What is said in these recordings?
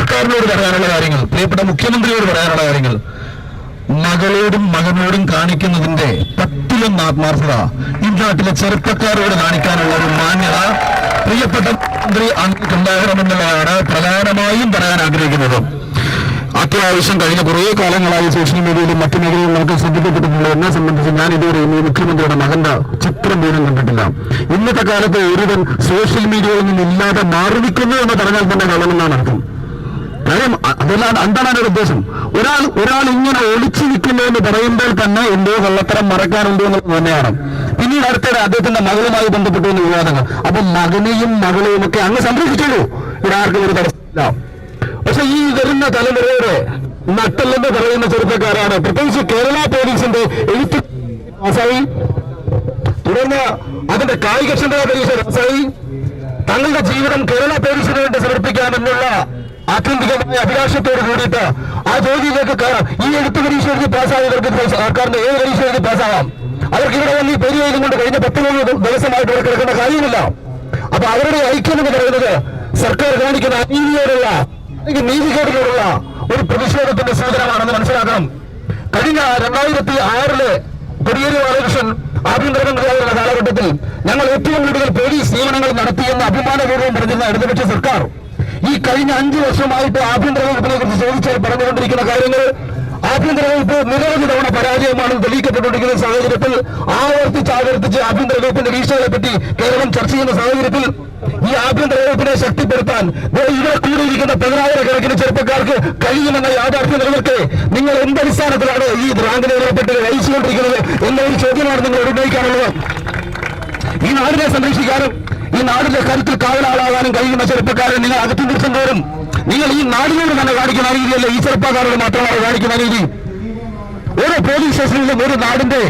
സർക്കാരിനോട് പറയാനുള്ള കാര്യങ്ങൾ പ്രിയപ്പെട്ട മുഖ്യമന്ത്രിയോട് പറയാനുള്ള കാര്യങ്ങൾ. മകളോടും മകനോടും കാണിക്കുന്നതിന്റെ പത്തിലൊന്ന് ആത്മാർത്ഥത ഈ നാട്ടിലെ ചെറുപ്പക്കാരോട് കാണിക്കാനുള്ള ഒരു മാന്യത പ്രിയപ്പെട്ട മന്ത്രി അങ്ങനെയുണ്ടാകണമെന്നുള്ളതാണ് പ്രധാനമായും പറയാൻ ആഗ്രഹിക്കുന്നത്. അത്യാവശ്യം കഴിഞ്ഞ കുറേ കാലങ്ങളായി സോഷ്യൽ മീഡിയയിലും മറ്റു മേഖലയിലും നമുക്ക് ശ്രദ്ധിക്കപ്പെട്ടിട്ടുണ്ട് എന്നെ സംബന്ധിച്ച് ഞാൻ ഇതുവരെ ഈ മുഖ്യമന്ത്രിയുടെ മകന്റെ ചിത്രം പോലും കണ്ടിട്ടില്ല. ഇന്നത്തെ കാലത്ത് ഒരുവൻ സോഷ്യൽ മീഡിയയിൽ നിന്നും ഇല്ലാതെ മാറി നിൽക്കുന്നു എന്ന് പറഞ്ഞാൽ തന്നെ കള്ളമെന്നാണ് അർത്ഥം. കാര്യം അ- അതെല്ലാം എന്താണ് അതിന്റെ ഉദ്ദേശം. ഒരാൾ ഒരാൾ ഇങ്ങനെ ഒളിച്ചു നിൽക്കുന്നു എന്ന് പറയുമ്പോൾ തന്നെ എന്തോ കള്ളത്തരം മറക്കാനുണ്ടോ എന്നുള്ളത് തന്നെയാണ്. പിന്നീട് അടുത്തത് അദ്ദേഹത്തിന്റെ മകളുമായി ബന്ധപ്പെട്ടു വന്ന വിവാദങ്ങൾ. അപ്പൊ മകനെയും മകളെയും ഒക്കെ അങ്ങ് സംരക്ഷിച്ചുള്ളൂ ഇതാർക്കും ഒരു തടസ്സമില്ല. പക്ഷെ ഈ വരുന്ന തലമുറയുടെ നട്ടല്ലെന്ന് പറയുന്ന ചെറുപ്പക്കാരാണ്. പ്രത്യേകിച്ച് കേരള പോലീസിന്റെ എഴുത്ത് പാസായി തുടർന്ന് അതിന്റെ കായികക്ഷമതാ പരീക്ഷ പാസായി തങ്ങളുടെ ജീവിതം കേരള പോലീസിന് വേണ്ടി സമർപ്പിക്കാമെന്നുള്ള ആത്യന്തികമായ അഭിലാഷത്തോട് കൂടിയിട്ട് ആ ജോലിയിലേക്ക് കയറാം ഈ എഴുത്ത് പരീക്ഷ എഴുതി പാസ്സായവർക്ക് സർക്കാരിന്റെ ഏത് പരീക്ഷ എഴുതി പാസ്സാവാം? അവർക്ക് ഇവിടെ വന്ന് ഈ പേര് ചെയ്തും കൊണ്ട് കഴിഞ്ഞ പത്ത് മൂന്ന് ദിവസമായിട്ട് ഇവിടെ കിടക്കേണ്ട കാര്യമില്ല. അപ്പൊ അവരുടെ ഐക്യം എന്ന് പറയുന്നത് സർക്കാർ കാണിക്കുന്ന അനീതിയോടുള്ള അല്ലെങ്കിൽ നീതികേടിനോടുള്ള ഒരു പ്രതിഷേധത്തിന്റെ സൂചനമാണെന്ന് മനസ്സിലാക്കണം. കഴിഞ്ഞ രണ്ടായിരത്തി ആറിൽ കൊടിയേരി ബാലകൃഷ്ണൻ ആഭ്യന്തരമന്ത്രിയായിരുന്ന കാലഘട്ടത്തിൽ ഞങ്ങൾ ഏറ്റവും കൂടുതൽ പോലീസ് നിയമനങ്ങൾ നടത്തിയെന്ന് അഭിമാനപൂർവം പറഞ്ഞിരുന്ന ഇടതുപക്ഷ സർക്കാർ. ഈ കഴിഞ്ഞ അഞ്ചു വർഷമായിട്ട് ആഭ്യന്തര വകുപ്പിനെ കുറിച്ച് ചോദിച്ചാൽ പറഞ്ഞുകൊണ്ടിരിക്കുന്ന കാര്യങ്ങൾ ആഭ്യന്തര വകുപ്പ് നിരവധി തവണ പരാജയമാണ് തെളിയിക്കപ്പെട്ടുകൊണ്ടിരിക്കുന്ന സാഹചര്യത്തിൽ ആവർത്തിച്ച് ആവർത്തിച്ച് ആഭ്യന്തര വകുപ്പിന്റെ വീഴ്ചകളെ പറ്റി കേരളം ചർച്ച ചെയ്യുന്ന സാഹചര്യത്തിൽ ഈ ആഭ്യന്തര വകുപ്പിനെ ശക്തിപ്പെടുത്താൻ ഇവിടെ കൂടിയിരിക്കുന്ന പതിനായിരക്കണക്കിന് ചെറുപ്പക്കാർക്ക് കഴിയുമെന്ന യാഥാർത്ഥ്യം നിലനിൽക്കെ. നിങ്ങൾ എന്തടിസ്ഥാനത്തിലാണ് ഈ റാങ്ക് പറ്റി അയച്ചുകൊണ്ടിരിക്കുന്നത് എന്നൊരു ചോദ്യമാണ് നിങ്ങൾ ഉന്നയിക്കാനുള്ളത്. ഈ നാടിനെ സംരക്ഷിക്കാനും ഈ നാടിന്റെ കരുത്തിൽ കാവലാളാകാനും കഴിയുന്ന ചെറുപ്പക്കാരെ നിങ്ങൾ അകത്തു തിരിച്ചും കയറും നിങ്ങൾ ഈ നാടിനോട് തന്നെ കാണിക്കുന്ന രീതിയല്ല ഈ ചെറുപ്പക്കാരോട് മാത്രമാണ് കാണിക്കുന്ന രീതി. ഓരോ പോലീസ് സ്റ്റേഷനിലും ഒരു നാടിന്റെ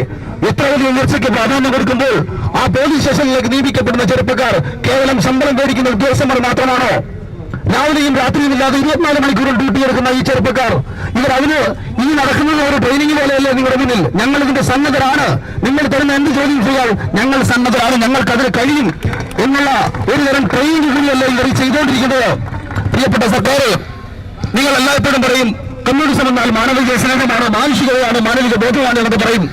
എത്ര വലിയ ഉയർച്ചയ്ക്ക് പ്രാധാന്യം കൊടുക്കുമ്പോൾ ആ പോലീസ് സ്റ്റേഷനിലേക്ക് നിയമിക്കപ്പെടുന്ന ചെറുപ്പക്കാർ കേവലം ശമ്പളം മേടിക്കുന്ന ഉദ്യോഗസ്ഥന്മാർ മാത്രമാണോ? രാവിലെയും രാത്രിയും ഇല്ലാതെ ഇരുപത്തിനാല് മണിക്കൂറിൽ ഡ്യൂട്ടി എടുക്കുന്ന ഈ ചെറുപ്പക്കാർ അതിന് ഈ നടക്കുന്നത് ഒരു ട്രെയിനിങ് പോലെയല്ലേ നിങ്ങളുടെ മുന്നിൽ? ഞങ്ങൾ ഇതിന്റെ സന്നദ്ധരാണ്. നിങ്ങൾ തരുന്ന എന്ത് ചോദ്യം ചെയ്യാൻ ഞങ്ങൾ സന്നദ്ധരാണ്. ഞങ്ങൾക്ക് അതിന് കഴിയും എന്നുള്ള ഒരു തരം ട്രെയിനിങ് കൂടിയല്ലേ ഇവർ ചെയ്തുകൊണ്ടിരിക്കുന്നത്. പ്രിയപ്പെട്ട സർക്കാർ നിങ്ങൾ എല്ലായ്പ്പോഴും പറയും കമ്മ്യൂണിസം എന്നാൽ മാനവിക സ്നേഹമാണ് മാനുഷികതയാണ് മാനവിക ബോധമാണ് എന്നൊക്കെ പറയും.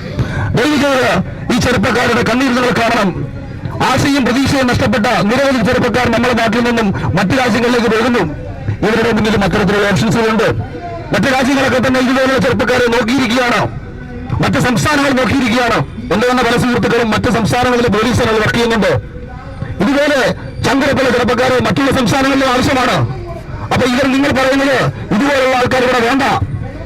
ദൈവികത ഈ ചെറുപ്പക്കാരുടെ കണ്ണീർ നിങ്ങൾ കാണണം. ആശയും പ്രതീക്ഷയും നഷ്ടപ്പെട്ട നിരവധി ചെറുപ്പക്കാർ നമ്മുടെ നാട്ടിൽ നിന്നും മറ്റു രാജ്യങ്ങളിലേക്ക് പോകുന്നു. ഇവരുടെ മുന്നിലും അത്തരത്തിലുള്ള ഓപ്ഷൻസുകളുണ്ട് മറ്റു രാജ്യങ്ങളൊക്കെ തന്നെ ഇതുപോലുള്ള ചെറുപ്പക്കാരെ നോക്കിയിരിക്കുകയാണോ. മറ്റു സംസ്ഥാനങ്ങൾ നോക്കിയിരിക്കുകയാണോ. തന്നെ പല സുഹൃത്തുക്കളും മറ്റ് സംസ്ഥാനങ്ങളിലെ പോലീസുകൾ വർക്ക് ചെയ്യുന്നുണ്ട് ഇതുപോലെ ചങ്കരപ്പുള്ള ചെറുപ്പക്കാരെ മറ്റുള്ള സംസ്ഥാനങ്ങളിലും ആവശ്യമാണ്. അപ്പൊ ഇവർ നിങ്ങൾ പറയുന്നത് ഇതുപോലുള്ള ആൾക്കാർ ഇവിടെ വേണ്ട.